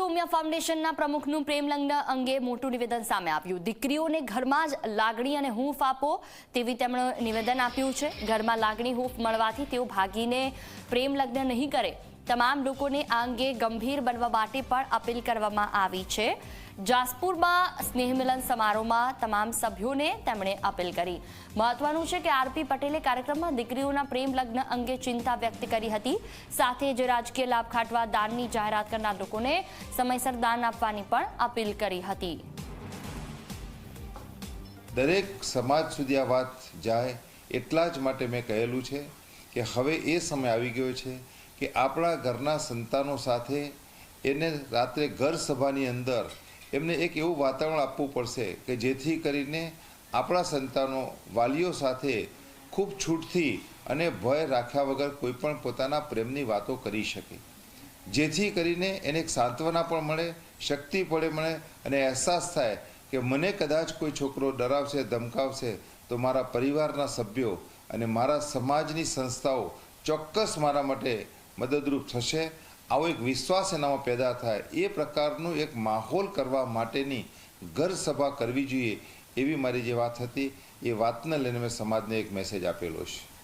ઉમિયા ફાઉન્ડેશનના પ્રમુખનું પ્રેમ લગ્ન અંગે મોટું નિવેદન સામે આવ્યું. દીકરીઓને ઘરમાં જ લાગણી અને હૂંફ આપો તેવી તેમણે નિવેદન આપ્યું છે. ઘરમાં લાગણી હૂંફ મળવાથી તેઓ ભાગીને પ્રેમ લગ્ન નહીં કરે. તમામ લોકોને આ અંગે ગંભીર બનવા માટે પણ અપીલ કરવામાં આવી છે. જાસપુરમાં સ્નેહમિલન સમારોહમાં તમામ સભ્યોને તેમણે અપીલ કરી. મહત્વનું છે કે આરપી પટેલે કાર્યક્રમમાં દીકરીઓના પ્રેમ લગ્ન અંગે ચિંતા વ્યક્ત કરી હતી. સાથે જ રાજકીય લાભ ખાટવા દાનની જાહેરાત કરનાર લોકોને સમયસર દાન આપવાની પણ અપીલ કરી હતી. દરેક સમાજ સુધી આ વાત જાય એટલા જ માટે મેં કહેલું છે કે હવે એ સમય આવી ગયો છે કે આપણા ઘરના સંતાનો સાથે એને રાત્રે ઘર સભાની અંદર એમને એક એવું વાતાવરણ આપવું પડશે કે જેથી કરીને આપણા સંતાનો વાલીઓ સાથે ખૂબ છૂટથી અને ભય રાખ્યા વગર કોઈ પણ પોતાના પ્રેમની વાતો કરી શકે. જેથી કરીને એને એક સાંત્વના પણ મળે, શક્તિ પડે મળે અને અહેસાસ થાય કે મને કદાચ કોઈ છોકરો ડરાવશે, ધમકાવશે તો મારા પરિવારના સભ્યો અને મારા સમાજની સંસ્થાઓ ચોક્કસ મારા માટે મદદરૂપ થશે. આવો એક વિશ્વાસ એનામાં પેદા થાય. એ પ્રકારનું એક માહોલ કરવા માટેની ઘર સભા કરવી જોઈએ એવી મારી જે વાત હતી. એ વાતને લઈને મેં સમાજને એક મેસેજ આપેલો છે.